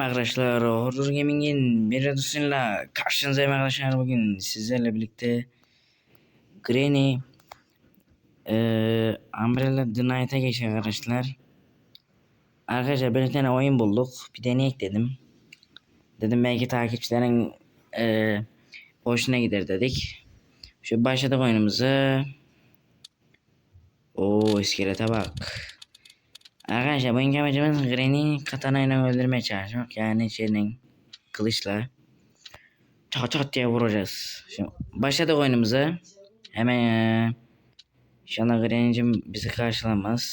arkadaşlar. Horror Gaming'in bir videosuyla karşınızdayım arkadaşlar. Bugün sizlerle birlikte Granny eee Umbrella The Night'a geçiyor arkadaşlar. Arkadaşlar bir tane oyun bulduk. Bir deneyek dedim Dedim belki takipçilerin eee hoşuna gider dedik. Şu başladık oyunumuza Oo iskelete bak Arkadaşlar bugünkü amacımız Granny katana ile öldürmeye çalışmak. Yani şeyin kılıçla. Çat çat diye vuracağız. Şimdi başladık oyunumuza. Hemen eee, inşallah Granny'cim bizi karşılamaz.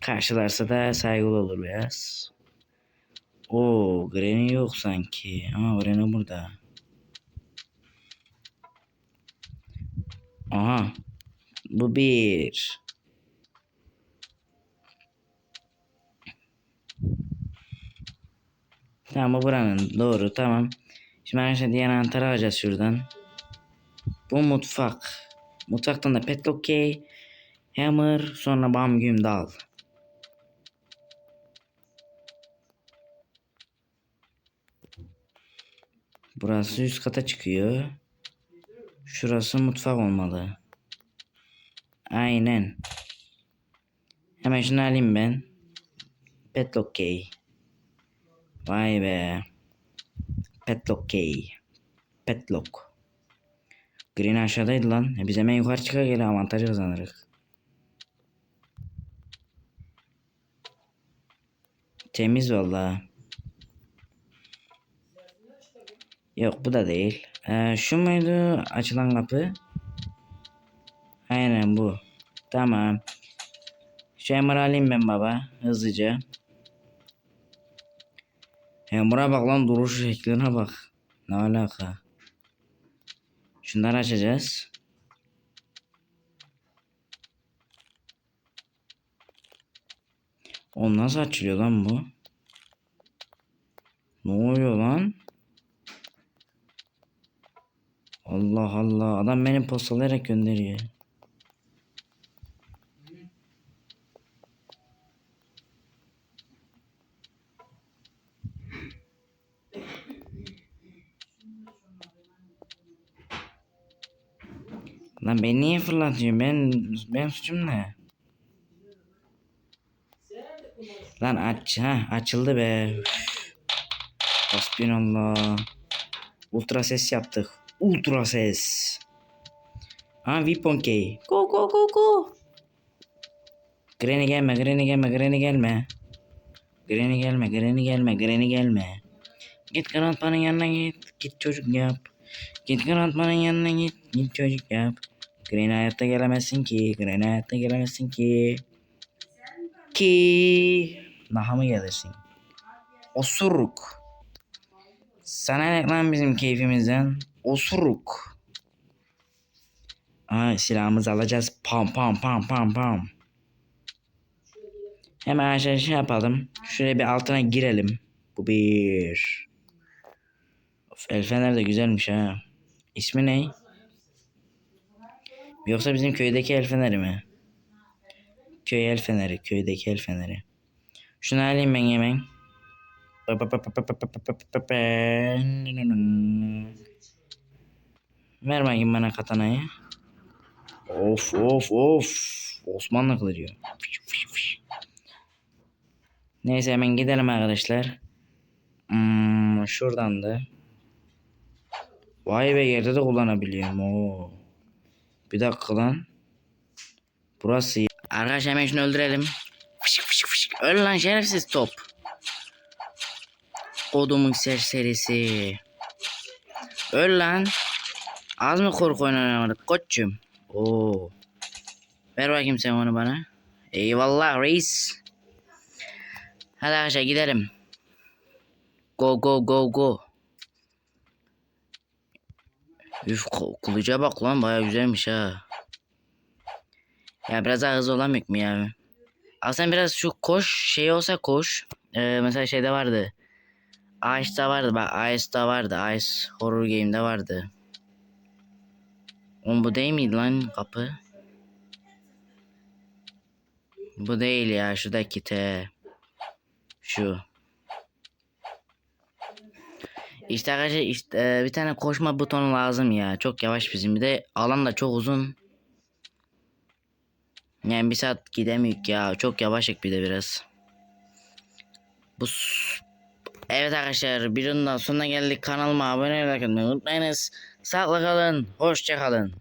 Karşılarsa da saygılı olur biraz. Oo Granny yok sanki. Ama Granny burada. Aha. Bu bir. Tamam bu buranın doğru tamam. Şimdi arkadaşlar diğer anahtarı alacağız şuradan. Bu mutfak. Mutfaktan da petlock key, hammer, sonra bam güm dal. Burası üst kata çıkıyor. Şurası mutfak olmalı. Aynen. Hemen şunu alayım ben. Petlock key. Vay be. Petlock key. Petlock. Green aşağıdaydı lan. E biz hemen yukarı çıkar geri avantaj kazanırız. Temiz valla. Yok bu da değil. Ee, şu muydu açılan kapı? Aynen bu. Tamam. Şu emarı alayım ben baba. Hızlıca. Hamur'a bak lan duruş şekline bak. Ne alaka? Şunları açacağız. O nasıl açılıyor lan bu? Ne oluyor lan? Allah Allah. Adam beni postalayarak gönderiyor. Lan beni niye fırlatıyor? Ben ben suçum ne? Lan aç ha açıldı be. Hasbinallah. Ultra ses yaptık. Ultra ses. Ha Weapon key. Go go go go. Granny gelme, Granny gelme, Granny gelme. Granny gelme, Granny gelme, Granny gelme. Git Grandpa'nın yanına git. Git çocuk yap. Git Grandpa'nın yanına git. Git çocuk yap. Granny hayatta gelemezsin ki. Granny hayatta gelemezsin ki. Ki. Daha mı gelirsin? Osuruk. Sana ne lan bizim keyfimizden? Osuruk. Aa, silahımızı alacağız. Pam pam pam pam pam. Hemen aşağı şey yapalım. Şuraya bir altına girelim. Bu bir. Of, el fener de güzelmiş ha. İsmi ne? Yoksa bizim köydeki el feneri mi? Köy el feneri. Köydeki el feneri. Şunu alayım ben hemen. Ver bakayım bana katanayı. Of of of. Osmanlı kılıcı. Neyse hemen gidelim arkadaşlar. Hmm, şuradan da. Vay be yerde de kullanabiliyorum. Oo. Bir dakika lan. Burası. Arkadaşlar hemen şunu öldürelim. Fışık fışık fışık. Öl lan şerefsiz top. Kodumun serserisi. Öl lan. Az mı korku oynamadık koçum? Oo. Ver bakayım sen onu bana. Eyvallah reis. Hadi arkadaşlar gidelim. Go go go go. Üf kılıca bak lan baya güzelmiş ha. Ya biraz daha hızlı olamıyor mu ya? Aslında biraz şu koş şey olsa koş. Ee, mesela şeyde vardı. Ice'da vardı bak Ice'da vardı. Ice Horror Game'de vardı. Oğlum bu değil miydi lan kapı? Bu değil ya şuradaki T. Şu. İşte arkadaşlar işte e, bir tane koşma butonu lazım ya. Çok yavaş bizim bir de alan da çok uzun. Yani bir saat gidemiyoruz ya. Çok yavaşık bir de biraz. Bu Evet arkadaşlar bir sonuna geldik. Kanalıma abone olmayı unutmayınız. Sağlıklı kalın. Hoşça kalın.